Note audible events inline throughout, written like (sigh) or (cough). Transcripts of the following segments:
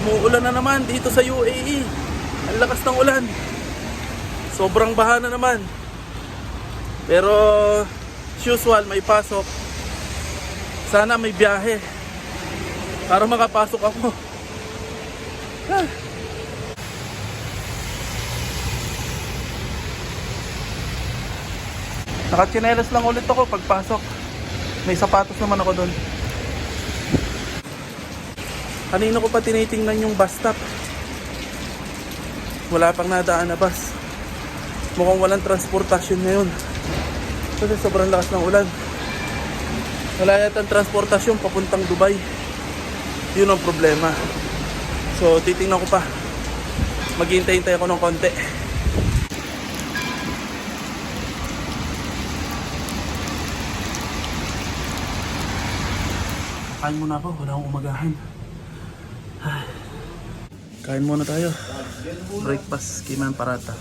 Umuulan na naman dito sa UAE. Ang lakas ng ulan. Sobrang baha na naman. Pero as usual may pasok. Sana may biyahe. Para makapasok ako. (sighs) Ah. Nakachinelas lang ulit ako pagpasok. May sapatos naman ako doon. Kanina ko pa tinitingnan yung bus stop. Wala pang nadaan na bus. Mukhang walang transportasyon ngayon. Kasi sobrang lakas ng ulan. Wala yata transportasyon papuntang Dubai. Yun ang problema. So titingnan ko pa. Maghihintay-hintay ako ng konti. Kain muna ako, wala akong umagahan. Kain muna tayo. Breakfast, kiman parata.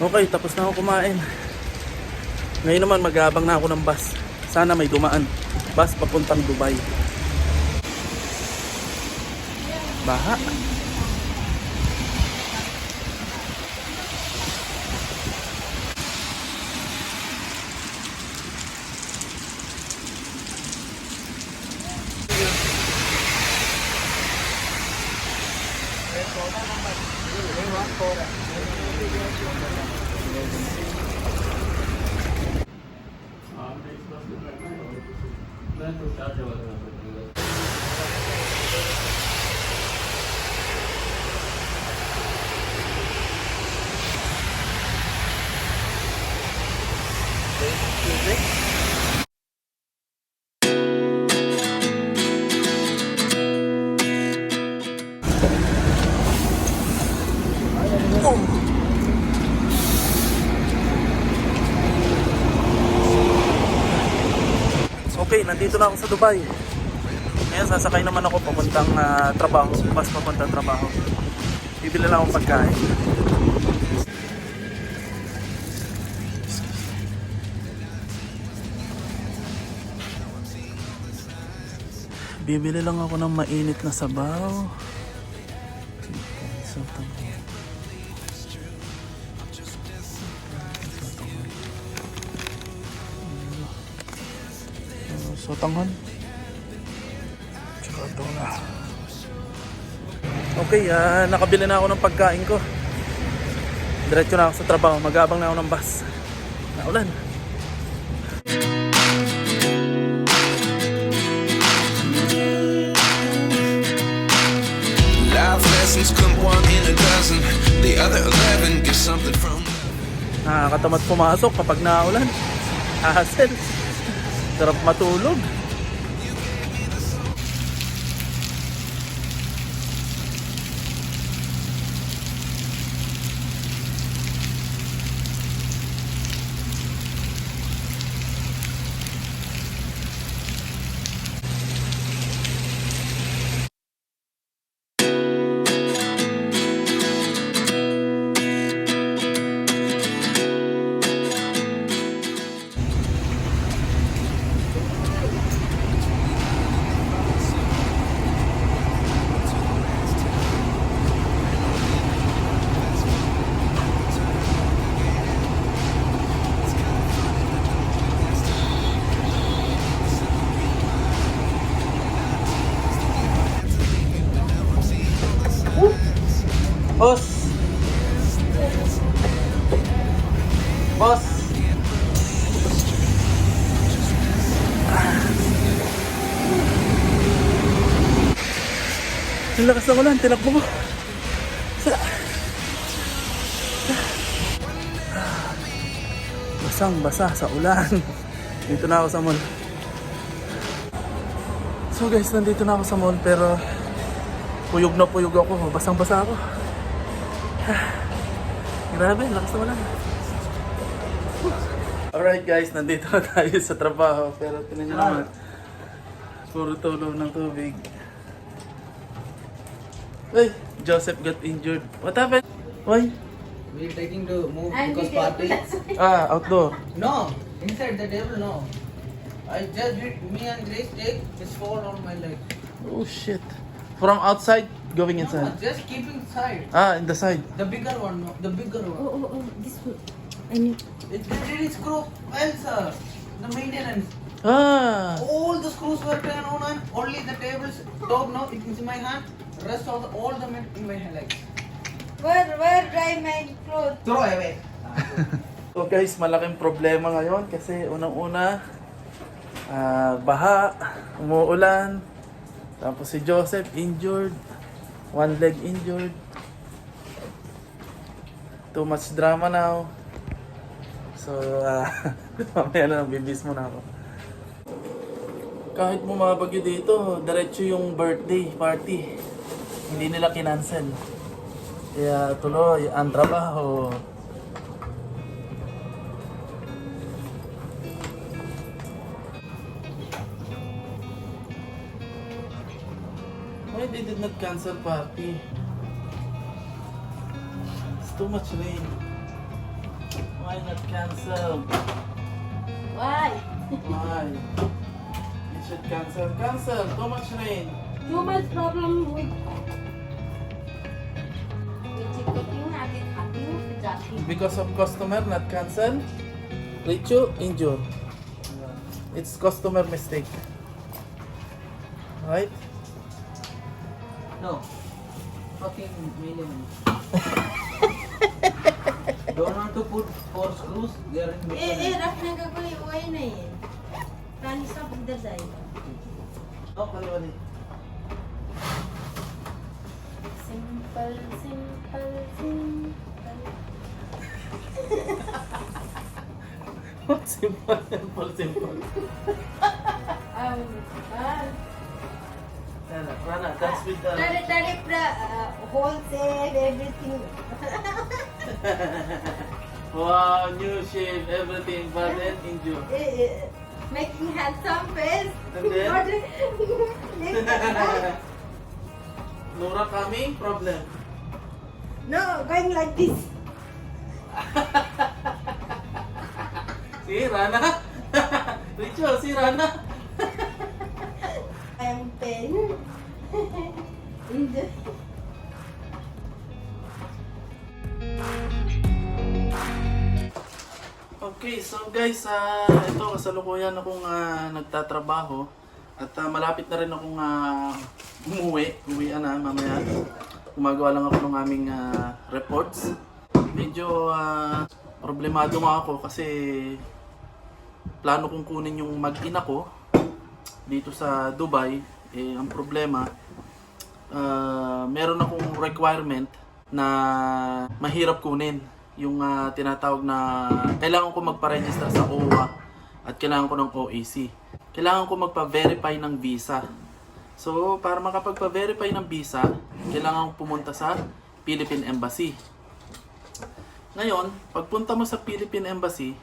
Okay, tapos na ako kumain. Ngayon naman maghabang na ako ng bus. Sana may dumaan. Bus papuntang Dubai. Baha. Okay, nandito na ako sa Dubai. Ngayon, sasakay naman ako papuntang ah, trabaho. Bus papuntang trabaho. Bibili lang akong pagkain. Bibili lang ako ng mainit na sabaw. So, Sotanghon. Tsaka ito na. Okay, ah, nakabili na ako ng pagkain ko. Diretso na ako sa trabaho. Magabang na ako ng bus. Naulan. Life lessons come one in a dozen. The other eleven get something from. Nakakatamad pumasok kapag naulan. Hassle. Sarap matulog. Ang lakas ng ulan, tinakbo ko. Sa... Basang basa sa ulan. Dito na ako sa mall. So guys, nandito na ako sa mall pero puyog na puyog ako. Basang basa ako. Grabe, lakas ng ulan. Alright guys, nandito na (laughs) tayo sa trabaho pero tinan naman. Puro tulog ng tubig. Hey, Joseph got injured. What happened? Why? We're taking to move I'm because video. party. (laughs) Ah, outdoor. No, inside the table, no. I just did me and Grace take just fall on my leg. Oh shit. From outside, going No, inside. just keeping side. Ah, in the side. The bigger one, no, the bigger one. Oh, oh, oh, this one. I need. It didn't screw well, sir. The maintenance. Ah. All the screws were turned on and only the table's top now it is in my hand. Rest of the, all the men in my legs. Where, where dry my clothes? Throw away. So guys, malaking problema ngayon kasi unang-una, ah, baha, umuulan, tapos si Joseph injured, one leg injured. Too much drama now. So, ah, (laughs) mamaya na lang, bibis mo na ako. Kahit bumabagyo dito, diretso yung birthday party. Hindi nila kinancel. Kaya tuloy, ang trabaho. Why they did not cancel party? It's too much rain. Why not cancel? Why? Why? You should cancel. Cancel. Too much rain. Too much problem with. With चिपकती हूँ आगे खाती हूँ फिर जाती हूँ Because of customer not cancel, Richu injure. It's customer mistake. Right? No. Fucking minimum. (laughs) Don't want to put four screws. They are in ए ए between. रखने का कोई वो ही नहीं है पानी सब इधर जाएगा Simple, simple, simple. simple, simple, simple. Um, ah, Rana, Rana, that's with the. tadi tadi pra uh, wholesale everything. Wow, new shape, everything, but then in June. Eh, eh, eh. making handsome face. And then? (laughs) (laughs) Nora coming, problem. no going like this (laughs) Si Rana. (laughs) Richo, si Rana. (laughs) I am pain in the Okay, so guys, ah ito kasalukuyan akong ah, nagtatrabaho at ah, malapit na rin akong ah, umuwi. Uwian na mamaya. Gumagawa lang ako ng aming ah, reports. Medyo ah, problemado nga ako kasi plano kong kunin yung mag-ina ko dito sa Dubai. Eh, ang problema, ah, meron akong requirement na mahirap kunin. Yung ah, tinatawag na kailangan ko magpa-register sa OWA at kailangan ko ng OAC. Kailangan ko magpa-verify ng visa. So, para makapagpa-verify ng visa, kailangan pumunta sa Philippine Embassy. Ngayon, pagpunta mo sa Philippine Embassy,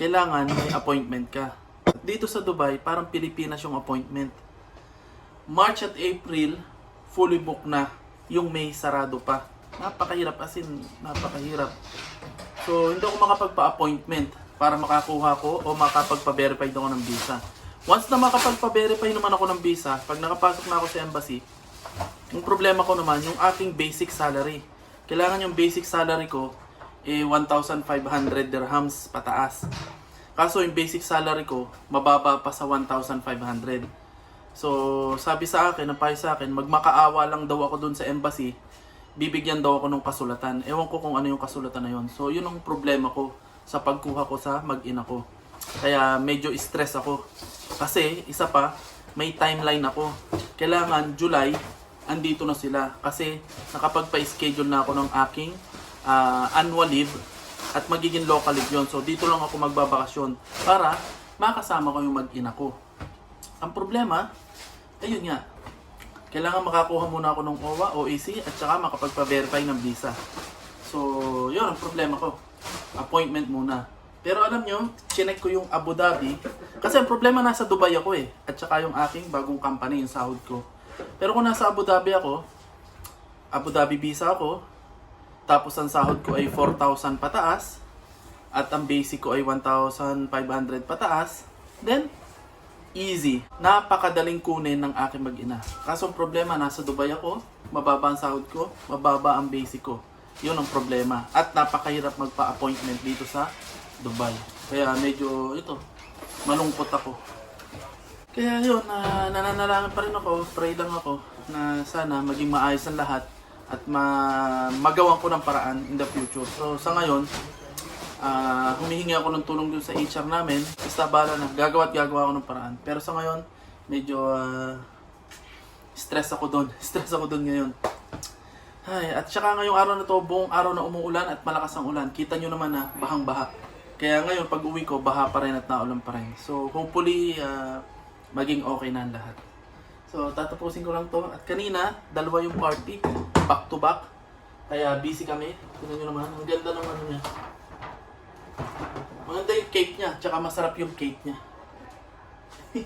kailangan may appointment ka. Dito sa Dubai, parang Pilipinas yung appointment. March at April, fully booked na. Yung May, sarado pa. Napakahirap, as in, napakahirap. So, hindi ako makapagpa-appointment para makakuha ko o makapagpa-verify ako ng visa. Once na makapagpa-verify naman ako ng visa, pag nakapasok na ako sa embassy, yung problema ko naman, yung aking basic salary. Kailangan yung basic salary ko, eh, 1,500 dirhams pataas. Kaso yung basic salary ko, mababa pa sa 1,500. So, sabi sa akin, ang payo sa akin, magmakaawa lang daw ako dun sa embassy, bibigyan daw ako ng kasulatan. Ewan ko kung ano yung kasulatan na yun. So, yun ang problema ko sa pagkuha ko sa mag-ina ko. Kaya medyo stress ako. Kasi, isa pa, may timeline ako. Kailangan July, andito na sila. Kasi nakapagpa-schedule na ako ng aking ah, annual leave at magiging local leave yun. So, dito lang ako magbabakasyon para makasama ko yung mag-ina ko. Ang problema, ayun nga, kailangan makakuha muna ako ng OWA, OAC, at saka makapagpa-verify ng visa. So, yun ang problema ko. Appointment muna. Pero alam nyo, chinek ko yung Abu Dhabi. Kasi ang problema nasa Dubai ako eh. At saka yung aking bagong company, yung sahod ko. Pero kung nasa Abu Dhabi ako, Abu Dhabi visa ako. Tapos ang sahod ko ay 4,000 pataas. At ang basic ko ay 1,500 pataas. Then, easy. Napakadaling kunin ng aking mag-ina. Kaso ang problema, nasa Dubai ako. Mababa ang sahod ko. Mababa ang basic ko. Yun ang problema. At napakahirap magpa-appointment dito sa Dubai. Kaya medyo, ito, malungkot ako. Kaya yun, na nananalangin pa rin ako, pray lang ako na sana maging maayos ang lahat at ma magawan ko ng paraan in the future. So sa ngayon, ah humihingi ako ng tulong dun sa HR namin. Basta bala na, gagawa at gagawa ako ng paraan. Pero sa ngayon, medyo ah, stress ako doon. (laughs) Stress ako doon ngayon. Ay, at saka ngayong araw na to, buong araw na umuulan at malakas ang ulan. Kita nyo naman na bahang-baha. Kaya ngayon, pag uwi ko, baha pa rin at naulan pa rin. So, hopefully, ah, maging okay na ang lahat. So, tatapusin ko lang to. At kanina, dalawa yung party, back to back. Kaya busy kami. Tignan nyo naman, ang ganda ng ano niya. Maganda yung cake niya, tsaka masarap yung cake niya. (laughs)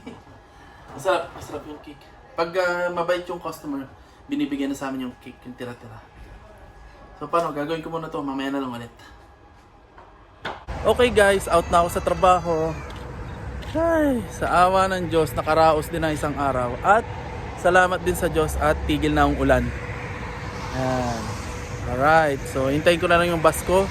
masarap, masarap yung cake. Pag ah, mabait yung customer, binibigyan na sa amin yung cake, yung tira-tira. So paano, gagawin ko muna to, mamaya na lang ulit. Okay guys, out na ako sa trabaho. Ay, sa awa ng Diyos, nakaraos din na isang araw. At salamat din sa Diyos at tigil na ang ulan. Ayan. Alright, so hintayin ko na lang yung bus ko.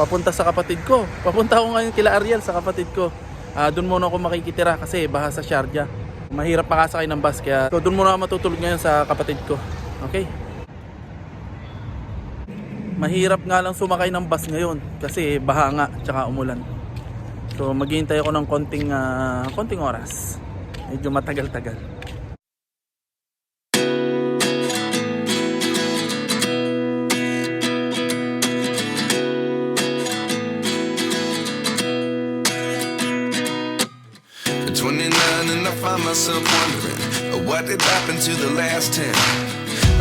Papunta sa kapatid ko. Papunta ako ngayon kila Ariel sa kapatid ko. Ah, doon muna ako makikitira kasi baha sa Sharjah. Mahirap makasakay ng bus kaya so, doon muna ako matutulog ngayon sa kapatid ko. Okay? Mahirap nga lang sumakay ng bus ngayon kasi baha nga tsaka umulan. So maghihintay ako ng konting ah, konting oras. Medyo matagal-tagal. At 29 and I find myself wondering uh, what did happen to the last 10.